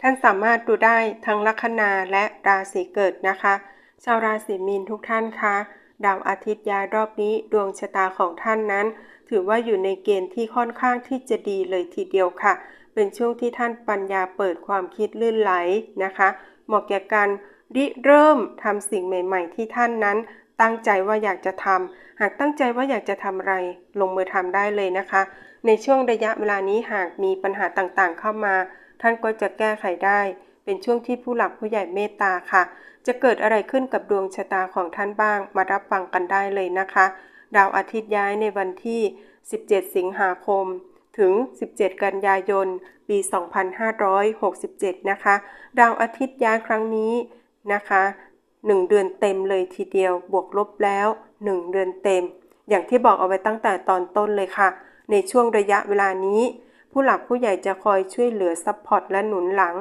ท่านสามารถดูได้ทั้งลัคนาและราศีเกิดนะคะ ชาวราศีมีนทุกท่านคะดาวอาทิตย์ย้ายรอบนี้ดวงชะตาของท่านนั้น ถือว่าอยู่ในเกณฑ์ที่ค่อนข้างที่จะดีเลยทีเดียวค่ะ เป็นช่วงที่ท่านปัญญาเปิดความคิดลื่นไหลนะคะ เหมาะแก่การริเริ่มทำสิ่งใหม่ ๆ ที่ท่านนั้น ตั้งใจว่าอยากจะทำหากตั้งใจว่าอยากจะทำอะไร ลงมือทำได้เลยนะคะ ในช่วงระยะเวลานี้หากมีปัญหาต่างๆ เข้ามา ท่านก็จะแก้ไขได้ เป็นช่วงที่ผู้หลักผู้ใหญ่เมตตาค่ะ จะเกิดอะไรขึ้นกับดวงชะตาของท่านบ้าง มารับฟังกันได้เลยนะคะ ดาวอาทิตย์ย้ายในวันที่ 17 สิงหาคม ถึง 17 กันยายน ปี 2567 นะคะ ดาวอาทิตย์ย้ายครั้งนี้นะคะ1เดือนเต็มเลยทีเดียว บวกลบแล้ว 1 เดือนเต็ม อย่างที่บอกเอาไว้ตั้งแต่ตอนต้นเลยค่ะ ในช่วงระยะเวลานี้ ผู้หลักผู้ใหญ่จะคอยช่วยเหลือซัพพอร์ตและหนุนหลัง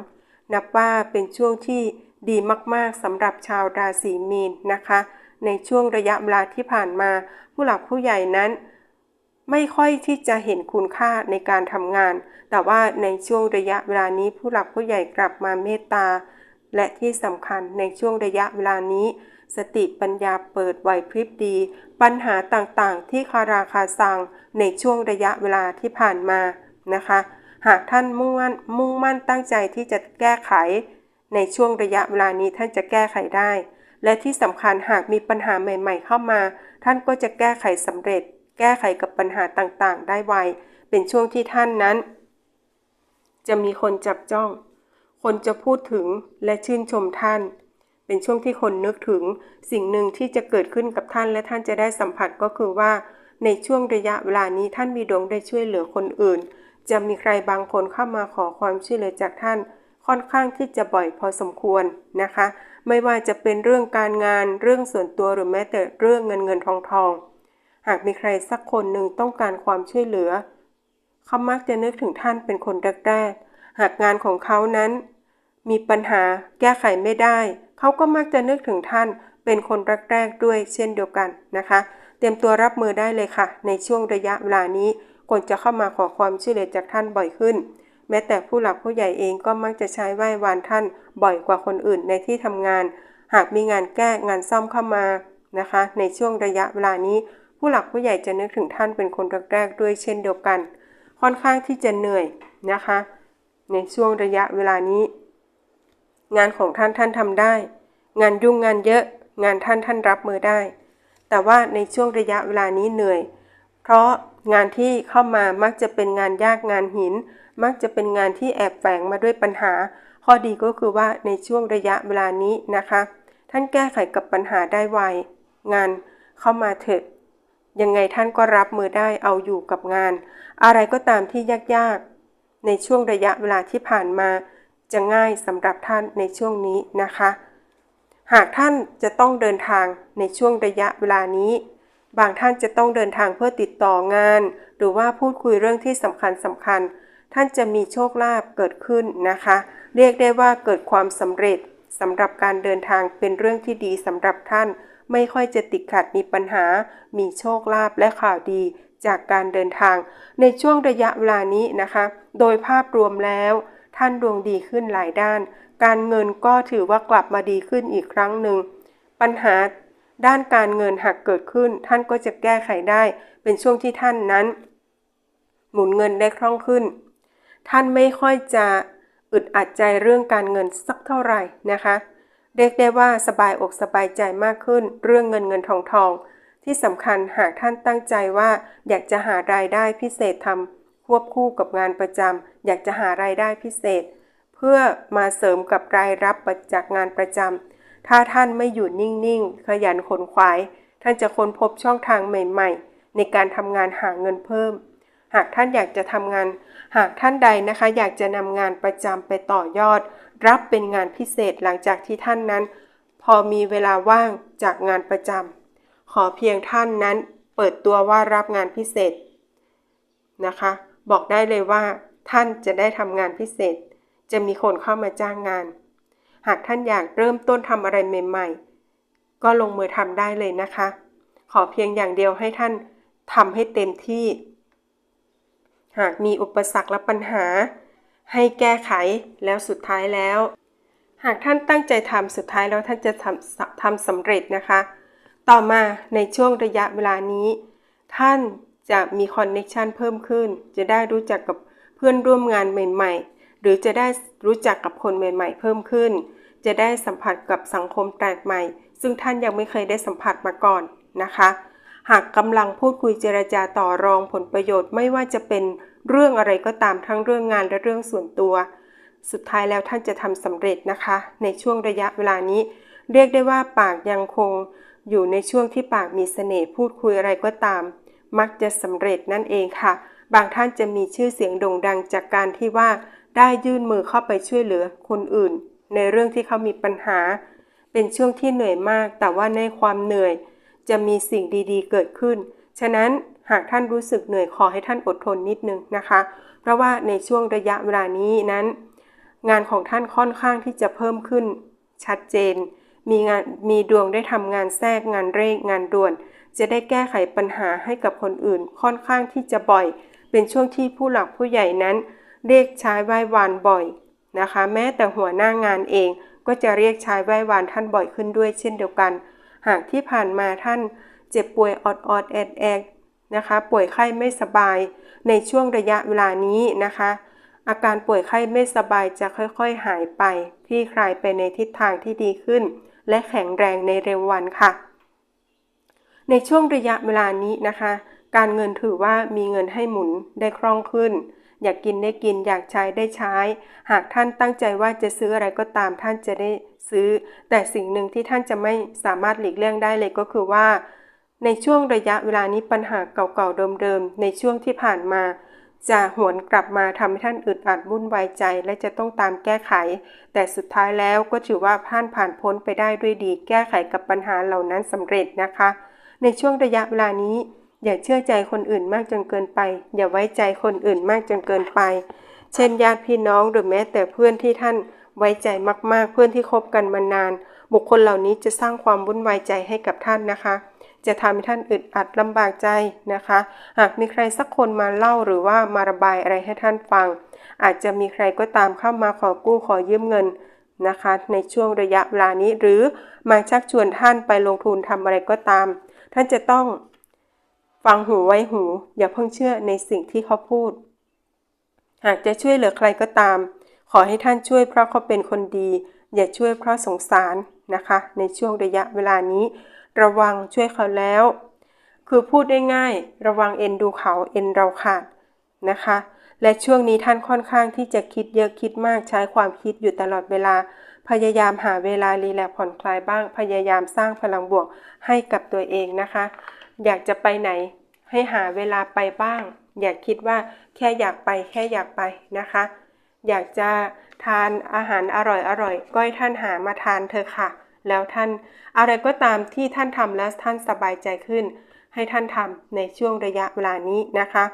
นับว่าเป็นช่วงที่ดีมากๆสำหรับชาวราศีมีนนะคะ ในช่วงระยะเวลาที่ผ่านมา ผู้หลักผู้ใหญ่นั้น ไม่ค่อยที่จะเห็นคุณค่าในการทำงาน แต่ว่าในช่วงระยะเวลานี้ผู้หลักผู้ใหญ่กลับมาเมตตา และที่สำคัญในช่วงระยะเวลานี้ สติปัญญาเปิดไหวพริบดี ปัญหาต่างๆ ที่คาราคาซังในช่วงระยะเวลาที่ผ่านมา นะคะ หากท่านมุ่งมั่นมุ่งมั่นตั้งใจที่จะแก้ไข ในช่วงระยะเวลานี้ท่านจะแก้ไขได้ และที่สำคัญหากมีปัญหาใหม่ ๆ เข้ามา ท่านก็จะแก้ไขสำเร็จ แก้ไขกับปัญหาต่างๆ ได้ไว เป็นช่วงที่ท่านนั้น จะมีคนจับจ้อง คนจะพูดถึงและชื่นชมท่านเป็นช่วงที่คนนึกถึงสิ่งหนึ่งที่จะเกิดขึ้นกับท่านและท่านจะได้สัมผัสก็คือว่า ในช่วงระยะเวลานี้ท่านมีดวงได้ช่วยเหลือคนอื่น จะมีใครบางคนเข้ามาขอความช่วยเหลือจากท่าน ค่อนข้างที่จะบ่อยพอสมควรนะคะ ไม่ว่าจะเป็นเรื่องการงานเรื่องส่วนตัวหรือแม้แต่เรื่องเงินเงินทองทอง หากมีใครสักคนหนึ่งต้องการความช่วยเหลือ เขามักจะนึกถึงท่านเป็นคนแรกๆหากงานของเขานั้น มีปัญหาแก้ไขไม่ได้ เขาก็มักจะนึกถึงท่านเป็นคนแรกๆด้วยเช่นเดียวกันนะคะ เตรียมตัวรับมือได้เลยค่ะ ในช่วงระยะเวลานี้ คนจะเข้ามาขอความช่วยเหลือจากท่านบ่อยขึ้น แม้แต่ผู้หลักผู้ใหญ่เองก็มักจะใช้ไหว้วานท่านบ่อยกว่าคนอื่นในที่ทำงาน หากมีงานแก้งานซ่อมเข้ามานะคะ ในช่วงระยะเวลานี้ ผู้หลักผู้ใหญ่จะนึกถึงท่านเป็นคนแรกๆด้วยเช่นเดียวกัน ค่อนข้างที่จะเหนื่อยนะคะ ในช่วงระยะเวลานี้ งานของท่านท่านทำได้ งานยุ่งงานเยอะ งานท่านท่านรับมือได้ แต่ว่าในช่วงระยะเวลานี้เหนื่อย เพราะ งานที่เข้ามามักจะเป็นงานยากงานหิน มักจะเป็นงานที่แอบแฝงมาด้วยปัญหา ข้อดีก็คือว่าในช่วงระยะเวลานี้นะคะ ท่านแก้ไขกับปัญหาได้ไว งานเข้ามาเถอะ ยังไงท่านก็รับมือได้เอาอยู่กับงาน อะไรก็ตามที่ยากๆ ในช่วงระยะเวลาที่ผ่านมา จะง่ายสำหรับท่านในช่วงนี้นะคะ หากท่านจะต้องเดินทางในช่วงระยะเวลานี้ บางท่านจะต้องเดินทางเพื่อติดต่องาน หรือว่าพูดคุยเรื่องที่สำคัญสำคัญ ท่านจะมีโชคลาภเกิดขึ้นนะคะ เรียกได้ว่าเกิดความสำเร็จสำหรับการเดินทางเป็นเรื่องที่ดีสำหรับท่าน ไม่ค่อยจะติดขัดมีปัญหา มีโชคลาภและข่าวดีจากการเดินทาง ในช่วงระยะเวลานี้นะคะ โดยภาพรวมแล้ว ท่านดวงดีขึ้นหลายด้าน การเงินก็ถือว่ากลับมาดีขึ้นอีกครั้งหนึ่งปัญหา ด้านการเงินหากเกิดขึ้น ท่านก็จะแก้ไขได้ เป็นช่วงที่ท่านนั้น หมุนเงินได้คล่องขึ้น ท่านไม่ค่อยจะอึดอัดใจเรื่องการเงินสักเท่าไหร่นะคะ เรียกได้ว่าสบายอกสบายใจมากขึ้น เรื่องเงินเงินทองทอง ที่สำคัญหากท่านตั้งใจว่าอยากจะหารายได้พิเศษทำควบคู่กับงานประจำอยากจะหารายได้พิเศษ เพื่อมาเสริมกับรายรับจากงานประจำ ถ้าท่านไม่อยู่นิ่งๆ ขยันขนขวาย ท่านจะค้นพบช่องทางใหม่ๆ ในการทำงานหาเงินเพิ่ม หากท่านอยากจะทำงาน หากท่านใดนะคะ อยากจะนำงานประจำไปต่อยอด รับเป็นงานพิเศษหลังจากที่ท่านนั้น พอมีเวลาว่างจากงานประจำขอเพียงท่านนั้นเปิดตัวว่ารับงานพิเศษนะคะ บอกได้เลยว่า ท่านจะได้ทำงานพิเศษ จะมีคนเข้ามาจ้างงาน หากท่านอยากเริ่มต้นทำอะไรใหม่ๆ ก็ลงมือทำได้เลยนะคะ ขอเพียงอย่างเดียวให้ท่านทำให้เต็มที่ หากมีอุปสรรคและปัญหา ให้แก้ไขแล้วสุดท้ายแล้ว หากท่านตั้งใจทำสุดท้ายแล้วท่านจะทำทำสำเร็จนะคะ ต่อมาในช่วงระยะเวลานี้ ท่านจะมีคอนเน็ชันเพิ่มขึ้น จะได้รู้จักกับเพื่อนร่วมงานใหม่ ๆ หรือจะได้รู้จักกับคนใหม่ ๆ เพิ่มขึ้น จะได้สัมผัสกับสังคมแปลกใหม่ ซึ่งท่านยังไม่เคยได้สัมผัสมาก่อนนะคะ หากกำลังพูดคุยเจรจาต่อรองผลประโยชน์ไม่ว่าจะเป็นเรื่องอะไรก็ตามทั้งเรื่องงานและเรื่องส่วนตัว สุดท้ายแล้วท่านจะทำสำเร็จนะคะ ในช่วงระยะเวลานี้ เรียกได้ว่าปากยังคง อยู่ในช่วงที่ปากมีเสน่ห์พูดคุยอะไรก็ตาม มักจะสำเร็จนั่นเองค่ะ บางท่านจะมีชื่อเสียงโด่งดังจากการที่ว่าได้ยื่นมือเข้าไปช่วยเหลือคนอื่น ในเรื่องที่เขามีปัญหา เป็นช่วงที่เหนื่อยมาก แต่ว่าในความเหนื่อย จะมีสิ่งดีๆ เกิดขึ้น ฉะนั้นหากท่านรู้สึกเหนื่อยขอให้ท่านอดทนนิดนึงนะคะ เพราะว่าในช่วงระยะเวลานี้นั้น งานของท่านค่อนข้างที่จะเพิ่มขึ้น ชัดเจน มีงานมีดวงได้ทำงานแทรกงานเร่งงานด่วน จะได้แก้ไขปัญหาให้กับคนอื่น ค่อนข้างที่จะบ่อย เป็นช่วงที่ผู้หลักผู้ใหญ่นั้นเรียกใช้ไหว้วานบ่อย นะคะ แม้แต่หัวหน้างานเองก็จะเรียกใช้ไหว้วานท่านบ่อยขึ้นด้วยเช่นเดียวกัน หากที่ผ่านมาท่านเจ็บป่วยอดอดแอดแอดนะคะ ป่วยไข้ไม่สบายในช่วงระยะเวลานี้นะคะ อาการป่วยไข้ไม่สบายจะค่อยๆหายไปคลี่คลายไปในทิศทางที่ดีขึ้น และแข็งแรงในเร็ววันค่ะ ในช่วงระยะเวลานี้นะคะ การเงินถือว่ามีเงินให้หมุนได้คล่องขึ้น อยากกินได้กินอยากใช้ได้ใช้ หากท่านตั้งใจว่าจะซื้ออะไรก็ตามท่านจะได้ซื้อ แต่สิ่งหนึ่งที่ท่านจะไม่สามารถหลีกเลี่ยงได้เลยก็คือว่า ในช่วงระยะเวลานี้ปัญหาเก่าๆเดิมๆในช่วงที่ผ่านมา จะหวนกลับมาทำให้ท่านอึดอัดวุ่นวายใจ และจะต้องตามแก้ไข แต่สุดท้ายแล้วก็ถือว่าท่านผ่านพ้นไปได้ด้วยดี แก้ไขกับปัญหาเหล่านั้นสำเร็จนะคะ ในช่วงระยะเวลานี้ อย่าเชื่อใจคนอื่นมากจนเกินไป อย่าไว้ใจคนอื่นมากจนเกินไป เช่นญาติพี่น้องหรือแม้แต่เพื่อนที่ท่านไว้ใจมากๆ เพื่อนที่คบกันมานาน บุคคลเหล่านี้จะสร้างความวุ่นวายใจให้กับท่านนะคะ จะทำให้ท่านอึดอัดลำบากใจนะคะ หากมีใครสักคนมาเล่าหรือว่ามาระบายอะไรให้ท่านฟัง อาจจะมีใครก็ตามเข้ามาขอกู้ขอยืมเงินนะคะ ในช่วงระยะเวลานี้หรือมาชักชวนท่านไปลงทุนทำอะไรก็ตาม ท่านจะต้อง ฟังหูไว้หู อย่าเพิ่งเชื่อในสิ่งที่เขาพูด หากจะช่วยเหลือใครก็ตาม ขอให้ท่านช่วยเพราะเขาเป็นคนดี อย่าช่วยเพราะสงสารนะคะ ในช่วงระยะเวลานี้ ระวังช่วยเขาแล้ว คือพูดได้ง่าย ระวังเอ็นดูเขาเอ็นเราขาดนะคะ และช่วงนี้ท่านค่อนข้างที่จะคิดเยอะคิดมากใช้ความคิดอยู่ตลอดเวลา พยายามหาเวลารีแลกผ่อนคลายบ้าง พยายามสร้างพลังบวกให้กับตัวเองนะคะ อยากจะไปไหน ให้หาเวลาไปบ้าง อย่าคิดว่าแค่อยากไปแค่อยากไปนะคะ อยากจะทานอาหารอร่อยอร่อยก็ให้ท่านหามาทานเถอะค่ะ แล้วท่านอะไรก็ตามที่ท่านทำแล้วท่านสบายใจขึ้น ให้ท่านทำในช่วงระยะเวลานี้นะคะ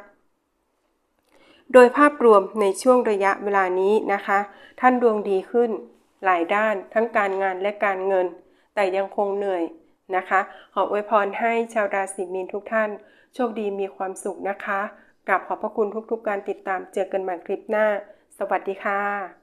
โดยภาพรวมในช่วงระยะเวลานี้นะคะ ท่านดวงดีขึ้นหลายด้านทั้งการงานและการเงิน แต่ยังคงเหนื่อยนะคะ ขออวยพรให้ชาวราศีมีนทุกท่าน โชคดีมีความสุขนะคะกราบขอบพระคุณทุกๆการติดตามเจอกันใหม่คลิปหน้า สวัสดีค่ะ